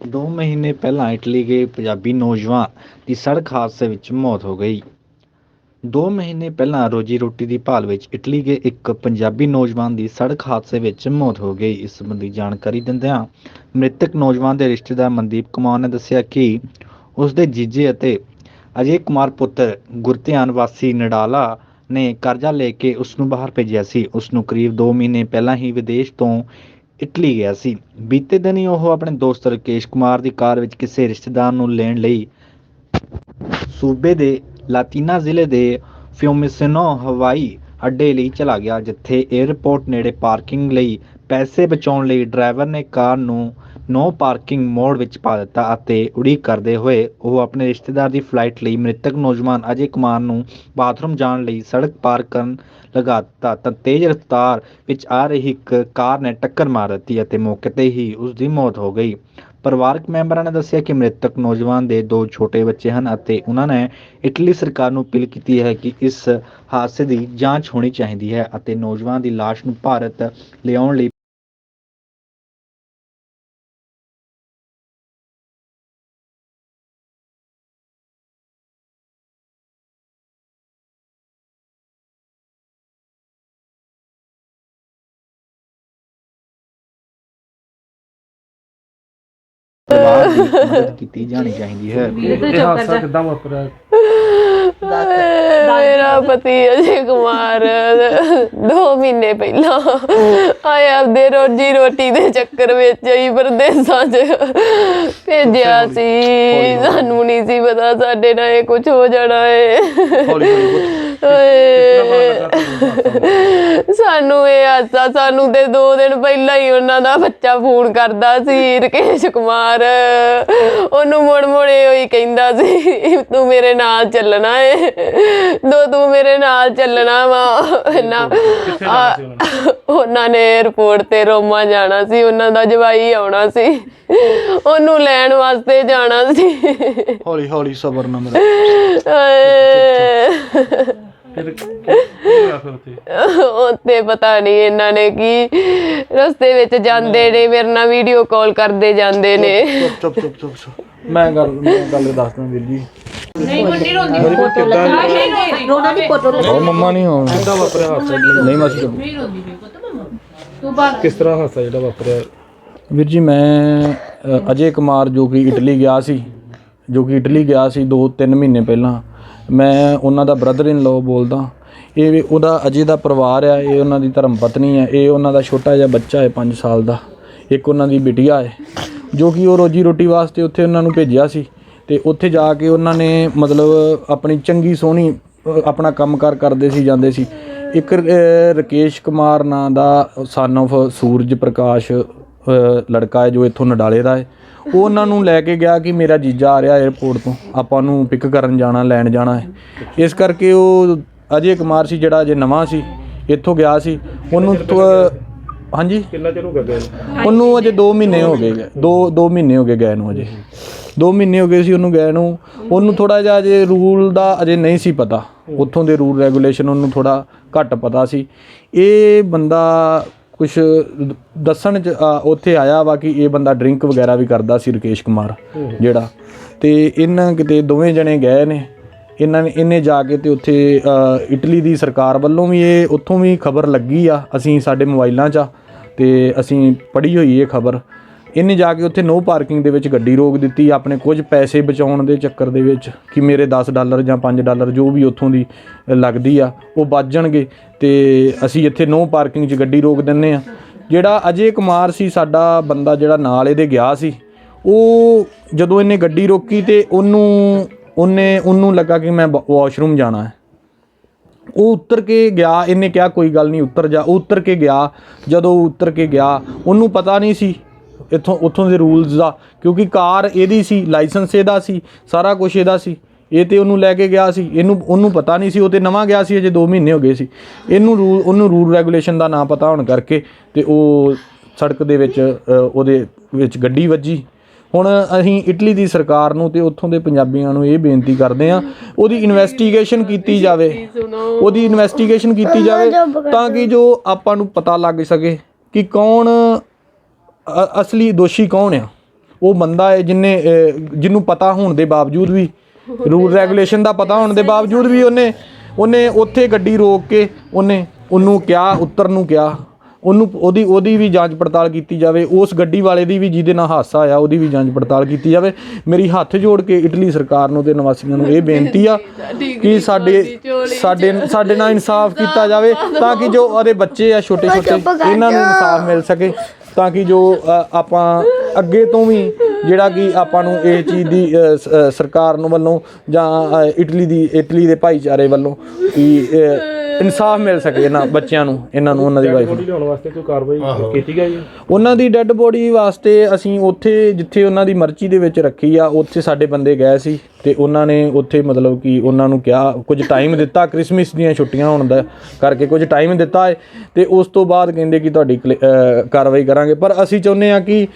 ਦੋ ਮਹੀਨੇ ਪਹਿਲਾਂ ਇਟਲੀ ਗਏ ਪੰਜਾਬੀ ਨੌਜਵਾਨ ਦੀ ਸੜਕ ਹਾਦਸੇ ਵਿੱਚ ਮੌਤ ਹੋ ਗਈ। ਦੋ ਮਹੀਨੇ ਪਹਿਲਾਂ ਰੋਜੀ ਰੋਟੀ ਦੀ ਭਾਲ ਵਿੱਚ ਇਟਲੀ ਗਏ ਇੱਕ ਪੰਜਾਬੀ ਨੌਜਵਾਨ ਦੀ ਸੜਕ ਹਾਦਸੇ ਵਿੱਚ ਮੌਤ ਹੋ ਗਈ। ਇਸ ਸੰਬੰਧੀ ਜਾਣਕਾਰੀ ਦਿੰਦਿਆਂ ਮ੍ਰਿਤਕ ਨੌਜਵਾਨ ਦੇ ਰਿਸ਼ਤੇਦਾਰ ਮਨਦੀਪ ਕੁਮਾਰ ਨੇ ਦੱਸਿਆ ਕਿ ਉਸ ਦੇ ਜੀਜੇ ਅਤੇ ਅਜੇ ਕੁਮਾਰ ਪੁੱਤਰ ਗੁਰਧਿਆਨ ਵਾਸੀ ਨਡਾਲਾ ਨੇ ਕਰਜ਼ਾ ਲੈ ਕੇ ਉਸ ਨੂੰ ਬਾਹਰ ਭੇਜਿਆ ਸੀ। ਉਸ ਨੂੰ ਕਰੀਬ 2 ਮਹੀਨੇ ਪਹਿਲਾਂ ਹੀ ਵਿਦੇਸ਼ ਤੋਂ ਇਟਲੀ ਗਿਆ ਸੀ। ਬੀਤੇ ਦਿਨ ਹੀ ਉਹ ਆਪਣੇ ਦੋਸਤ ਰਕੇਸ਼ ਕੁਮਾਰ ਦੀ ਕਾਰ ਵਿੱਚ ਕਿਸੇ ਰਿਸ਼ਤੇਦਾਰ ਨੂੰ ਲੈਣ ਲਈ ਸੂਬੇ ਦੇ ਲਾਤੀਨਾ ਜ਼ਿਲ੍ਹੇ ਦੇ ਫਿਊਮਿਸਿਨੋ ਹਵਾਈ ਅੱਡੇ ਲਈ ਚਲਾ ਗਿਆ, ਜਿੱਥੇ 에ਅਰਪੋਰਟ ਨੇੜੇ ਪਾਰਕਿੰਗ ਲਈ ਪੈਸੇ ਬਚਾਉਣ ਲਈ ਡਰਾਈਵਰ ਨੇ ਕਾਰ ਨੂੰ ਨੋ ਪਾਰਕਿੰਗ ਮੋਡ ਵਿੱਚ ਪਾ ਦਿੱਤਾ ਅਤੇ ਉਡੀਕ ਕਰਦੇ ਹੋਏ ਉਹ ਆਪਣੇ ਰਿਸ਼ਤੇਦਾਰ ਦੀ ਫਲਾਈਟ ਲਈ ਮ੍ਰਿਤਕ ਨੌਜਵਾਨ ਅਜੇ ਕੁਮਾਰ ਨੂੰ ਬਾਥਰੂਮ ਜਾਣ ਲਈ ਸੜਕ ਪਾਰ ਕਰਨ ਲਗਾ ਦਿੱਤਾ ਤਾਂ ਤੇਜ਼ ਰਫ਼ਤਾਰ ਵਿੱਚ ਆ ਰਹੀ ਇੱਕ ਕਾਰ ਨੇ ਟੱਕਰ ਮਾਰ ਦਿੱਤੀ ਅਤੇ ਮੌਕੇ ਤੇ ਹੀ ਉਸ ਦੀ ਮੌਤ ਹੋ ਗਈ। ਪਰਿਵਾਰਕ ਮੈਂਬਰਾਂ ਨੇ ਦੱਸਿਆ ਕਿ ਮ੍ਰਿਤਕ ਨੌਜਵਾਨ ਦੇ ਦੋ ਛੋਟੇ ਬੱਚੇ ਹਨ ਅਤੇ ਉਹਨਾਂ ਨੇ ਇਟਲੀ ਸਰਕਾਰ ਨੂੰ ਅਪੀਲ ਕੀਤੀ ਹੈ ਕਿ ਇਸ ਹਾਦਸੇ ਦੀ ਜਾਂਚ ਹੋਣੀ ਚਾਹੀਦੀ ਹੈ ਅਤੇ ਨੌਜਵਾਨ ਦੀ ਲਾਸ਼ ਨੂੰ ਭਾਰਤ ਲਿਆਉਣ ਲਈ ਪਰਿਵਾਰ ਦੀ ਮਦਦ ਕੀਤੀ ਜਾਣੀ ਚਾਹੀਦੀ ਹੈ। ਇਹ ਹਾਦਸਾ ਕਿੱਦਾਂ ਵਾਪਰਿਆ? ਮੇਰਾ ਪਤੀ ਅਜੇ ਕੁਮਾਰ। 2 ਮਹੀਨੇ ਪਹਿਲਾਂ ਆਇਆ ਆਪਦੇ ਰੋਜੀ ਰੋਟੀ ਦੇ ਚੱਕਰ ਵਿੱਚ ਹੀ ਪਰਦੇਸਾਂ 'ਚ ਭੇਜਿਆ ਸੀ। ਸਾਨੂੰ ਨਹੀਂ ਸੀ ਪਤਾ ਸਾਡੇ ਨਾਲ ਇਹ ਕੁਝ ਹੋ ਜਾਣਾ ਏ। ਹੌਲੀ ਹੌਲੀ ਓਏ। ਸਾਨੂੰ ਇਹ ਆਸਾ ਸਾਨੂੰ ਤੇ 2 ਦਿਨ ਪਹਿਲਾਂ ਹੀ ਉਹਨਾਂ ਦਾ ਬੱਚਾ ਫੋਨ ਕਰਦਾ ਸੀ ਰਕੇਸ਼ ਕੁਮਾਰ। ਉਹਨੂੰ ਮੁੜ ਮੁੜੇ ਹੋਈ ਕਹਿੰਦਾ ਸੀ ਤੂੰ ਮੇਰੇ ਨਾਲ ਚੱਲਣਾ ਏ। ਦੋ ਤੂੰ ਮੇਰੇ ਨਾਲ ਚੱਲਣਾ ਵਾ। ਨਾ ਉਹਨਾਂ? ਨੇ 에어ਪੋਰਟ ਤੇ ਰੋਮਾ ਜਾਣਾ ਸੀ ਉਹਨਾਂ ਦਾ ਜਵਾਈ ਆਉਣਾ ਸੀ। ਉਹਨੂੰ ਲੈਣ ਵਾਸਤੇ ਜਾਣਾ ਸੀ। ਹੌਲੀ ਹੌਲੀ ਸਬਰ ਨਾਲ ਮੇਰਾ। ਫਿਰ ਕੀ ਹੋਇਆ ਫਿਰ ਉੱਥੇ? ਉੱਤੇ ਪਤਾ ਨਹੀਂ ਇਹਨਾਂ ਨੇ ਕੀ ਰਸਤੇ ਵਿੱਚ ਜਾਂਦੇ ਨੇ ਮੇਰੇ ਨਾਲ ਵੀਡੀਓ ਕਾਲ ਕਰਦੇ ਜਾਂਦੇ ਨੇ। ਚੁੱਪ ਚੁੱਪ ਚੁੱਪ ਚੁੱਪ ਮੈਂ ਗੱਲ ਮੈਂ ਗੱਲ ਦੱਸਦਾ ਵੀਰ ਜੀ। ਰੋਣਾ ਦੀ ਫੋਟੋ ਉਹ ਮੰਮਾ ਨਹੀਂ ਹੋ ਕਿੱਦਾਂ ਵਾਪਰਿਆ ਹਾਦਸਾ ਨਹੀਂ ਮਾਸੀ ਚੁੱਪ ਕਿਸ ਤਰ੍ਹਾਂ ਹਾਦਸਾ ਜਿਹੜਾ ਵਾਪਰਿਆ? ਵੀਰ ਜੀ ਮੈਂ ਅਜੇ ਕੁਮਾਰ ਜੋ ਕਿ ਇਟਲੀ ਗਿਆ ਸੀ ਜੋ ਕਿ ਇਟਲੀ ਗਿਆ ਸੀ 2-3 ਮਹੀਨੇ ਪਹਿਲਾਂ ਮੈਂ ਉਹਨਾਂ ਦਾ ਬ੍ਰਦਰ ਇਨ ਲਾਅ ਬੋਲਦਾ। ਇਹ ਵੀ ਉਹਦਾ ਅਜੇ ਦਾ ਪਰਿਵਾਰ ਆ ਇਹ ਉਹਨਾਂ ਦੀ ਧਰਮ ਪਤਨੀ ਹੈ ਇਹ ਉਹਨਾਂ ਦਾ ਛੋਟਾ ਜਿਹਾ ਬੱਚਾ ਹੈ 5 ਸਾਲ ਦਾ ਇੱਕ ਉਹਨਾਂ ਦੀ ਬਿਟੀਆ ਹੈ ਜੋ ਕਿ ਉਹ ਰੋਜੀ ਰੋਟੀ ਵਾਸਤੇ ਉੱਥੇ ਉਹਨਾਂ ਨੂੰ ਭੇਜਿਆ ਸੀ ਤੇ ਉੱਥੇ ਜਾ ਕੇ ਉਹਨਾਂ ਨੇ ਮਤਲਬ ਆਪਣੀ ਚੰਗੀ ਸੋਹਣੀ ਅ, ਆਪਣਾ ਕੰਮਕਾਰ ਕਰਦੇ ਸੀ ਜਾਂਦੇ ਸੀ। ਇੱਕ ਅ, ਰਕੇਸ਼ ਕੁਮਾਰ ਨਾਂ ਦਾ ਸਨ of ਸੂਰਜ ਪ੍ਰਕਾਸ਼ ਲੜਕਾ ਹੈ ਜੋ ਇੱਥੋਂ ਨਡਾਲੇ ਦਾ ਹੈ। ਉਹ ਉਹਨਾਂ ਨੂੰ ਲੈ ਕੇ ਗਿਆ ਕਿ ਮੇਰਾ ਜੀਜਾ ਆ ਰਿਹਾ 에어ਪੋਰਟ ਤੋਂ। ਆਪਾਂ ਨੂੰ ਪਿਕ ਕਰਨ ਜਾਣਾ ਲੈਣ ਜਾਣਾ ਹੈ। ਇਸ ਕਰਕੇ ਉਹ ਅਜੇ ਕੁਮਾਰ ਸੀ ਜਿਹੜਾ ਅਜੇ ਨਵਾਂ ਸੀ ਇੱਥੋਂ ਗਿਆ ਸੀ। ਉਹਨੂੰ ਹਾਂਜੀ? ਕਿੰਨਾ ਚਿਰ ਹੋ ਗਿਆ ਗਏ ਨੂੰ? ਉਹਨੂੰ ਅਜੇ 2 ਮਹੀਨੇ ਹੋ ਗਏ। ਗਏ। ਦੋ 2 ਮਹੀਨੇ ਹੋ ਗਏ ਗਏ ਨੂੰ ਅਜੇ। 2 ਮਹੀਨੇ ਹੋ ਗਏ ਸੀ ਉਹਨੂੰ ਗਏ ਨੂੰ। ਉਹਨੂੰ ਥੋੜਾ ਜਿਹਾ ਅਜੇ ਰੂਲ ਦਾ ਅਜੇ ਨਹੀਂ ਸੀ ਪਤਾ। ਉੱਥੋਂ ਦੇ ਰੂਲ ਰੈਗੂਲੇਸ਼ਨ ਉਹਨੂੰ ਥੋੜਾ ਘੱਟ ਪਤਾ ਸੀ। ਇਹ ਬੰਦਾ ਕੁਝ ਦੱਸਣ ਚ ਉੱਥੇ ਆਇਆ ਵਾ ਕਿ ਇਹ ਬੰਦਾ ਡਰਿੰਕ ਵਗੈਰਾ ਵੀ ਕਰਦਾ ਸੀ ਰਕੇਸ਼ ਕੁਮਾਰ ਜਿਹੜਾ। ਤੇ ਇਹਨਾਂ ਕਿਤੇ ਦੋਵੇਂ ਜਣੇ ਗਏ ਨੇ। ਇਹਨਾਂ ਨੇ ਇਹਨੇ ਜਾ ਕੇ ਤੇ ਉੱਥੇ ਅ, ਇਟਲੀ ਦੀ ਸਰਕਾਰ ਵੱਲੋਂ ਵੀ ਇਹ ਉੱਥੋਂ ਵੀ ਖਬਰ ਲੱਗੀ ਆ ਅਸੀਂ ਸਾਡੇ ਮੋਬਾਈਲਾਂ 'ਚ ਆ। ਤੇ ਅਸੀਂ ਪੜ੍ਹੀ ਹੋਈ ਇਹ ਖਬਰ। ਇਹਨੇ ਜਾ ਕੇ ਉੱਥੇ ਨੋ ਪਾਰਕਿੰਗ ਦੇ ਵਿੱਚ ਗੱਡੀ ਰੋਕ ਦਿੱਤੀ, ਆਪਣੇ ਕੁਝ ਪੈਸੇ ਬਚਾਉਣ ਦੇ ਚੱਕਰ ਦੇ ਵਿੱਚ ਕਿ ਮੇਰੇ 10 ਡਾਲਰ ਜਾਂ 5 ਡਾਲਰ ਜੋ ਵੀ ਉੱਥੋਂ ਦੀ ਲੱਗਦੀ ਆ, ਉਹ ਬਚ ਜਾਣਗੇ। ਤੇ ਅਸੀਂ ਇੱਥੇ ਨੋ ਪਾਰਕਿੰਗ 'ਚ ਗੱਡੀ ਰੋਕ ਦਿੰਨੇ ਆ। ਜਿਹੜਾ ਅਜੇ ਕੁਮਾਰ ਸੀ, ਸਾਡਾ ਬੰਦਾ ਜਿਹੜਾ ਨਾਲ ਇਹਦੇ ਗਿਆ ਸੀ, ਉਹ ਜਦੋਂ ਇਹਨੇ ਗੱਡੀ ਰੋਕੀ ਤੇ ਉਹਨੂੰ, ਉਹਨੇ, ਉਹਨੂੰ ਲੱਗਾ ਕਿ ਮੈਂ ਵਾਸ਼ਰੂਮ ਜਾਣਾ ਹੈ। ਉਹ ਉੱਤਰ ਕੇ ਗਿਆ, ਇਹਨੇ ਕਿਹਾ ਕੋਈ ਗੱਲ ਨਹੀਂ, ਉੱਤਰ ਜਾ, ਉਹ ਉੱਤਰ ਕੇ ਗਿਆ। ਜਦੋਂ ਉਹ ਉੱਤਰ ਕੇ ਗਿਆ, ਉਹਨੂੰ ਪਤਾ ਨਹੀਂ ਸੀ ਇੱਥੋਂ, ਉੱਥੋਂ ਦੇ ਰੂਲਸ ਦਾ, ਕਿਉਂਕਿ ਕਾਰ ਇਹਦੀ ਸੀ ਲਾਇਸੈਂਸ ਇਹਦਾ ਸੀ, ਸਾਰਾ ਕੁਝ ਇਹਦਾ ਸੀ। ਇਹ ਤੇ ਉਹਨੂੰ ਲੈ ਕੇ ਗਿਆ ਸੀ, ਇਹਨੂੰ, ਉਹਨੂੰ ਪਤਾ ਨਹੀਂ ਸੀ, ਉਹ ਤੇ ਨਵਾਂ ਗਿਆ ਸੀ, ਅਜੇ 2 ਮਹੀਨੇ ਹੋ ਗਏ ਸੀ। ਇਹਨੂੰ ਰੂਲ ਉਹਨੂੰ ਰੂਲ ਰੈਗੂਲੇਸ਼ਨ ਦਾ ਨਾ ਪਤਾ ਹੋਣ ਕਰਕੇ ਤੇ ਉਹ ਸੜਕ ਦੇ ਵਿੱਚ ਉਹਦੇ ਵਿੱਚ ਗੱਡੀ ਵੱਜੀ। ਹੁਣ ਅਸੀਂ ਇਟਲੀ ਦੀ ਸਰਕਾਰ ਨੂੰ ਤੇ ਉੱਥੋਂ ਦੇ ਪੰਜਾਬੀਆਂ ਨੂੰ ਇਹ ਬੇਨਤੀ ਕਰਦੇ ਆ ਉਹਦੀ ਇਨਵੈਸਟੀਗੇਸ਼ਨ ਕੀਤੀ ਜਾਵੇ। ਉਹਦੀ ਇਨਵੈਸਟੀਗੇਸ਼ਨ ਕੀਤੀ ਜਾਵੇ ਤਾਂ ਕਿ ਜੋ ਆਪਾਂ ਨੂੰ ਪਤਾ ਲੱਗ ਸਕੇ ਕਿ ਕੌਣ ਅਸਲੀ ਦੋਸ਼ੀ ਕੌਣ ਆ? ਉਹ ਬੰਦਾ ਹੈ ਜਿਨੇ ਜਿਹਨੂੰ ਪਤਾ ਹੋਣ ਦੇ ਬਾਵਜੂਦ ਵੀ ਰੂਲ ਰੈਗੂਲੇਸ਼ਨ ਦਾ ਪਤਾ ਹੋਣ ਦੇ ਬਾਵਜੂਦ ਵੀ ਉਹਨੇ ਉਹਨੇ ਉੱਥੇ ਗੱਡੀ ਰੋਕ ਕੇ ਉਹਨੇ ਉਹਨੂੰ ਕਿਹਾ ਉੱਤਰ ਨੂੰ ਕਿਹਾ। ਉਹਨੂੰ ਉਹਦੀ ਉਹਦੀ ਵੀ ਜਾਂਚ ਪੜਤਾਲ ਕੀਤੀ ਜਾਵੇ। ਉਸ ਗੱਡੀ ਵਾਲੇ ਦੀ ਵੀ ਜਿਹਦੇ ਨਾਲ ਹਾਦਸਾ ਆਇਆ ਉਹਦੀ ਵੀ ਜਾਂਚ ਪੜਤਾਲ ਕੀਤੀ ਜਾਵੇ। ਮੇਰੀ ਹੱਥ ਜੋੜ ਕੇ ਇਟਲੀ ਸਰਕਾਰ ਨੂੰ ਤੇ ਨਿਵਾਸੀਆਂ ਨੂੰ ਇਹ ਬੇਨਤੀ ਆ ਕਿ ਸਾਡੇ ਸਾਡੇ ਸਾਡੇ ਨਾਲ ਇਨਸਾਫ ਕੀਤਾ ਜਾਵੇ ਤਾਂ ਕਿ ਜੋ ਉਹਦੇ ਬੱਚੇ ਆ ਛੋਟੇ ਛੋਟੇ ਇਹਨਾਂ ਨੂੰ ਇਨਸਾਫ ਮਿਲ ਸਕੇ। ਤਾਂ ਕਿ ਜੋ ਆਪਾਂ ਅੱਗੇ ਤੋਂ ਵੀ ਜਿਹੜਾ ਕਿ ਆਪਾਂ ਨੂੰ ਇਹ ਚੀਜ਼ ਦੀ ਸਰਕਾਰ ਨੂੰ ਵੱਲੋਂ ਜਾਂ ਇਟਲੀ ਦੀ ਇਟਲੀ ਦੇ ਭਾਈਚਾਰੇ ਵੱਲੋਂ ਕਿ ਇਨਸਾਫ ਮਿਲ ਸਕੇ ਇਹਨਾਂ ਬੱਚਿਆਂ ਨੂੰ ਇਹਨਾਂ ਨੂੰ ਉਹਨਾਂ ਦੀ ਵਾਈਫ ਨੂੰ। ਬੋਡੀ ਲਿਆਉਣ ਵਾਸਤੇ ਕੋਈ ਕਾਰਵਾਈ ਕੀਤੀ ਗਈ ਹੈ? ਉਹਨਾਂ ਦੀ ਡੈੱਡ ਬੋਡੀ ਵਾਸਤੇ ਅਸੀਂ ਉੱਥੇ ਜਿੱਥੇ ਉਹਨਾਂ ਦੀ ਮਰਚੀ ਦੇ ਵਿੱਚ ਰੱਖੀ ਆ ਉੱਥੇ ਸਾਡੇ ਬੰਦੇ ਗਏ ਸੀ। ਤੇ ਉਹਨਾਂ ਨੇ ਉੱਥੇ ਮਤਲਬ ਕਿ ਉਹਨਾਂ ਨੂੰ ਕਿਹਾ, ਕੁਝ ਟਾਈਮ ਦਿੱਤਾ ਕ੍ਰਿਸਮਸ ਦੀਆਂ ਛੁੱਟੀਆਂ ਹੋਣ ਦਾ ਕਰਕੇ ਕੁਝ ਟਾਈਮ ਦਿੱਤਾ ਹੈ ਤੇ ਉਸ ਤੋਂ ਬਾਅਦ ਕਹਿੰਦੇ ਕਿ ਤੁਹਾਡੀ ਕਲੇ- ਕਾਰਵਾਈ ਕਰਾਂਗੇ। ਪਰ ਅਸੀਂ ਚਾਹੁੰਦੇ ਆ ਕਿ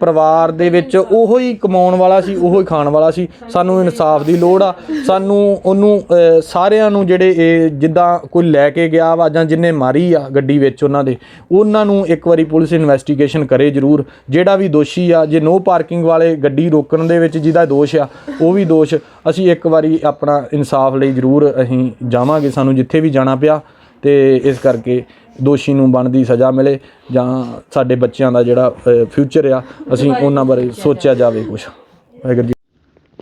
ਪਰਿਵਾਰ ਦੇ ਵਿੱਚ ਉਹੋ ਹੀ ਕਮਾਉਣ ਵਾਲਾ ਸੀ, ਉਹੋ ਹੀ ਖਾਣ ਵਾਲਾ ਸੀ। ਸਾਨੂੰ ਇਨਸਾਫ ਦੀ ਲੋੜ ਆ। ਸਾਨੂੰ ਉਹਨੂੰ ਸਾਰਿਆਂ ਨੂੰ ਜਿਹੜੇ ਇਹ ਜਿੱਦਾਂ ਕੋਈ ਲੈ ਕੇ ਗਿਆ ਵਾ ਜਾਂ ਜਿੰਨੇ ਮਾਰੀ ਆ ਗੱਡੀ ਵਿੱਚ ਉਹਨਾਂ ਦੇ, ਉਹਨਾਂ ਨੂੰ ਇੱਕ ਵਾਰੀ ਪੁਲਿਸ ਇਨਵੈਸਟੀਗੇਸ਼ਨ ਕਰੇ ਜ਼ਰੂਰ। ਜਿਹੜਾ ਵੀ ਦੋਸ਼ੀ ਆ, ਜੇ ਨੋ ਪਾਰਕਿੰਗ ਵਾਲੇ ਗੱਡੀ ਰੋਕਣ ਦੇ ਵਿੱਚ ਜਿਹਦਾ ਦੋਸ਼ ਆ, ਉਹ ਵੀ ਦੋਸ਼ ਅਸੀਂ ਇੱਕ ਵਾਰੀ ਆਪਣਾ ਇਨਸਾਫ ਲਈ ਜ਼ਰੂਰ ਅਸੀਂ ਜਾਵਾਂਗੇ ਸਾਨੂੰ ਜਿੱਥੇ ਵੀ ਜਾਣਾ ਪਿਆ ਤੇ ਇਸ ਕਰਕੇ ਦੋਸ਼ੀ ਨੂੰ ਬਣਦੀ ਸਜ਼ਾ ਮਿਲੇ ਜਾਂ ਸਾਡੇ ਬੱਚਿਆਂ ਦਾ ਜਿਹੜਾ ਫਿਊਚਰ ਆ ਅਸੀਂ ਉਹਨਾਂ ਬਾਰੇ ਸੋਚਿਆ ਜਾਵੇ। ਕੁਝ ਵਾਹਿਗੁਰੂ ਜੀ।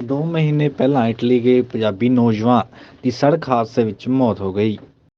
ਦੋ ਮਹੀਨੇ ਪਹਿਲਾਂ ਇਟਲੀ ਗਏ ਪੰਜਾਬੀ ਨੌਜਵਾਨ ਦੀ ਸੜਕ ਹਾਦਸੇ ਵਿੱਚ ਮੌਤ ਹੋ ਗਈ।